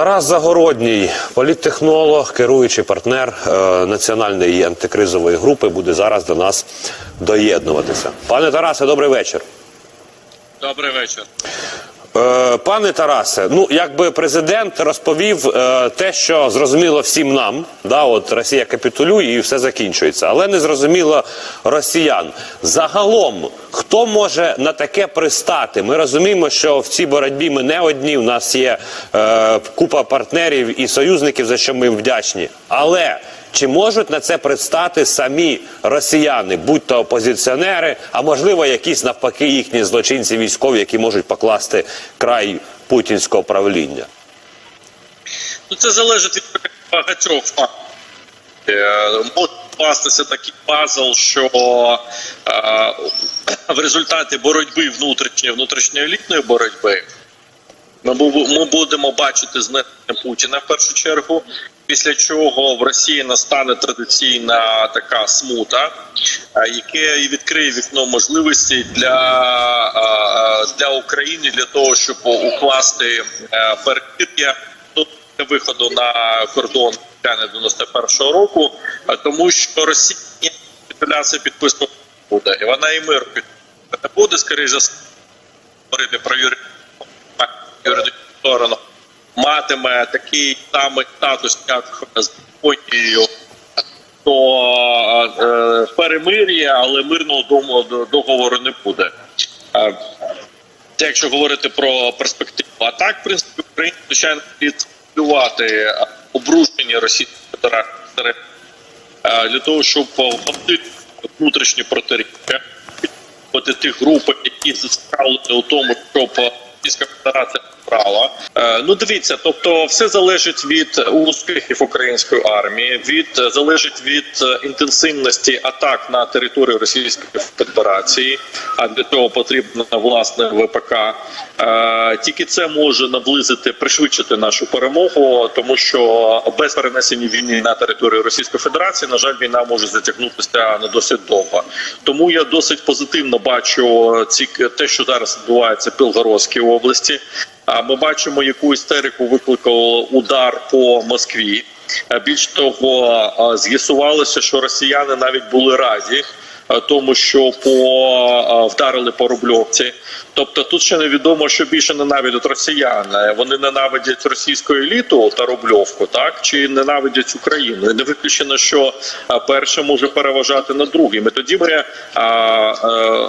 Тарас Загородній, політтехнолог, керуючий партнер е, національної антикризової групи, буде зараз до нас доєднуватися. Пане Тарасе, добрий вечір. Добрий вечір. Е, Пане Тарасе, ну якби президент розповів е, те, що зрозуміло всім нам, да, от Росія капітулює і все закінчується, але не зрозуміло росіян. Загалом, хто може на таке пристати? Ми розуміємо, що в цій боротьбі ми не одні. У нас є е, купа партнерів і союзників, за що ми їм вдячні. Але чи можуть на це пристати самі росіяни, будь то опозиціонери, а можливо, якісь навпаки їхні злочинці військові, які можуть покласти край путінського правління? Ну це залежить від багатьох факторів. Е, Може скластися такий пазл, що е, в результаті боротьби внутрішньої внутрішньоелітної боротьби ми, ми будемо бачити знищення Путіна в першу чергу. Після чого в Росії настане традиційна така смута, е, яке і відкриє вікно можливостей для, е, для України для того, щоб укласти е, до виходу на кордон 91-го року, тому що Росія підписувати буде, і вона і мир підписувати не буде, скоріше за говорити про юридичну сторону, матиме такий самий статус, як з Японією, то е, перемир'я, але мирного договору не буде. Е, якщо говорити про перспективу. А так, в принципі, Україна, звичайно, слід стимулювати обрушення Російської Федерації е, для того, щоб вводити внутрішні протиріччя, підтримувати тих груп, які зацікавлені у тому, щоб Російська Федерація брала. Е, Ну дивіться, тобто все залежить від успіхів української армії, від залежить від е, інтенсивності атак на територію Російської Федерації. А для цього потрібно власне ВПК. Е, Тільки це може наблизити, пришвидшити нашу перемогу, тому що без перенесення війни на територію Російської Федерації, на жаль, війна може затягнутися на досить довго. Тому я досить позитивно бачу ці те, що зараз відбувається в Білгородській області. Ми бачимо, яку істерику викликав удар по Москві. Більш того, з'ясувалося, що росіяни навіть були раді. Е, Тому що по е, вдарили по рубльовці, тобто тут ще невідомо, що більше ненавидять росіян. Вони ненавидять російську еліту та рубльовку, так чи ненавидять Україну. І не виключено, що е, перше може переважати над другим. І тоді ми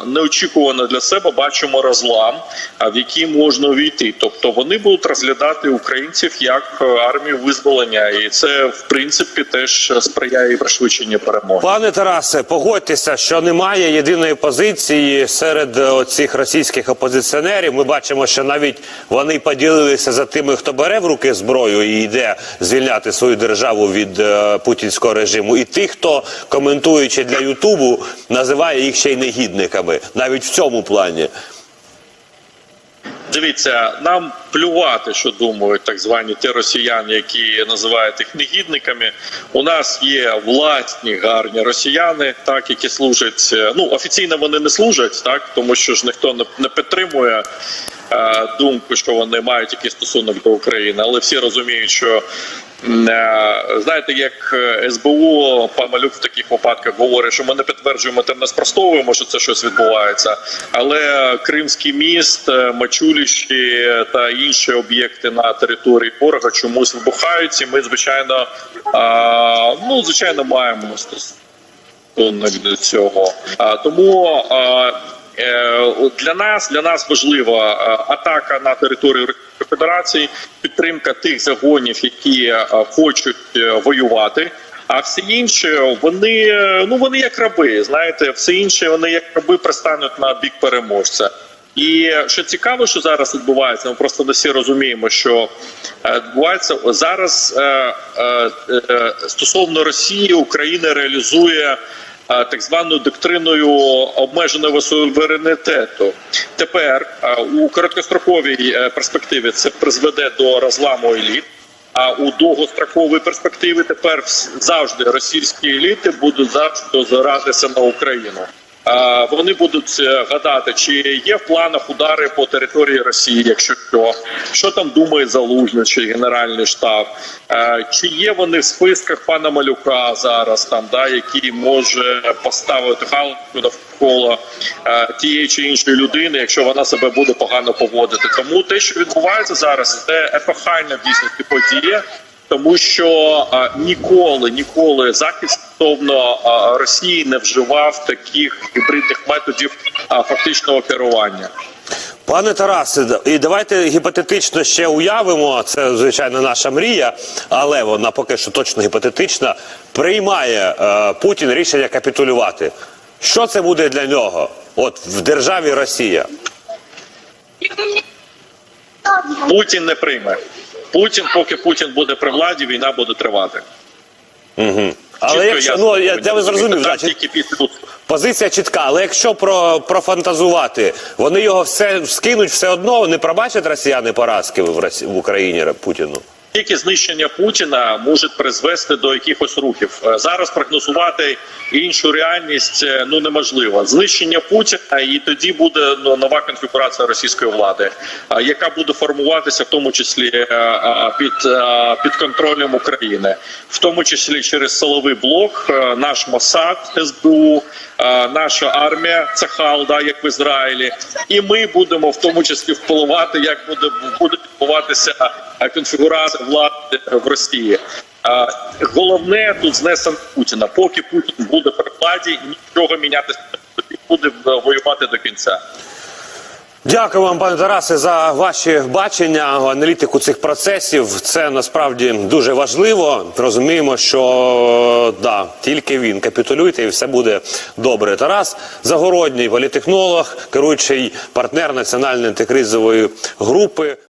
неочікувано для себе бачимо розлам, в який можна увійти. Тобто вони будуть розглядати українців як армію визволення, і це в принципі теж сприяє пришвидшенню перемоги. Пане Тарасе, погодьтеся, що немає єдиної позиції серед е, цих російських опозиціонерів. Ми бачимо, що навіть вони поділилися за тими, хто бере в руки зброю і йде звільняти свою державу від е, путінського режиму, і тих, хто коментуючи для Ютубу, називає їх ще й негідниками, навіть в цьому плані. Дивіться, нам плювати, що думають так звані ті росіяни, які називають їх негідниками. У нас є власні гарні росіяни, так які служать. е, Ну офіційно вони не служать, так тому що ж ніхто не, не підтримує е, думку, що вони мають якийсь стосунок до України, але всі розуміють, що е, знаєте, як СБУ Памалюк в таких випадках говорить, що ми не підтверджуємо та не спростовуємо, що це щось відбувається. Але Кримський міст, Мачуліщі та інші об'єкти на території ворога чомусь вибухають. І ми звичайно, а, ну звичайно, маємо стосунок до цього. А, тому. А, Е, Для нас для нас важлива атака на територію Федерації, підтримка тих загонів, які хочуть е, воювати. А всі інші вони ну вони як раби. Знаєте, все інше вони як раби пристануть на бік переможця. І що цікаво, що зараз відбувається, ми просто всі розуміємо, що е, відбувається зараз е, е, стосовно Росії, Україна реалізує так званою доктриною обмеженого суверенітету. Тепер у короткостроковій перспективі це призведе до розламу еліт. А у довгостроковій перспективі тепер завжди російські еліти будуть завжди озиратися на Україну. Вони будуть е, гадати, чи є в планах удари по території Росії, якщо що, що там думає Залужний чи Генеральний штаб, Е, чи є вони в списках пана Малюка зараз, там да який може поставити галочку навколо е, тієї чи іншої людини, якщо вона себе буде погано поводити. Тому те, що відбувається зараз, це епохальна в дійсності подія. Тому що ніколи, ніколи захід стосовно Росії не вживав таких гібридних методів фактичного керування. Пане Тарасе, і давайте гіпотетично ще уявимо. Це звичайно наша мрія, але вона поки що точно гіпотетична. Приймає е, Путін рішення капітулювати. Що це буде для нього? От в державі Росія. Путін не прийме. Путін, поки Путін буде при владі, війна буде тривати. Але Чітко, якщо ну я, я ви зрозумів, Так, тільки після позиція чітка. Але якщо про профантазувати, вони його все скинуть все одно, не пробачать росіяни поразки в Росі, в Україні Путіну. Тільки знищення Путіна може призвести до якихось рухів. Е, Зараз прогнозувати іншу реальність е, ну неможливо. Знищення Путіна, і тоді буде ну, нова конфігурація російської влади, яка буде формуватися в тому числі е, під, е, під контролем України, в тому числі через силовий блок, е, наш Мосад, СБУ, е, наша армія Цахал, да, як в Ізраїлі, і ми будемо в тому числі впливати, як буде буде відбуватися конфігурація влади в Росії. Головне тут знесення Путіна. Поки Путін буде при владі, нічого мінятися буде е, воювати до кінця. Дякую вам, пане Тарасе, за ваші бачення, аналітику цих процесів. Це насправді дуже важливо. Розуміємо, що да, тільки він капітулюйте, і все буде добре. Тарас Загородній, політехнолог, керуючий партнер національної антикризової групи.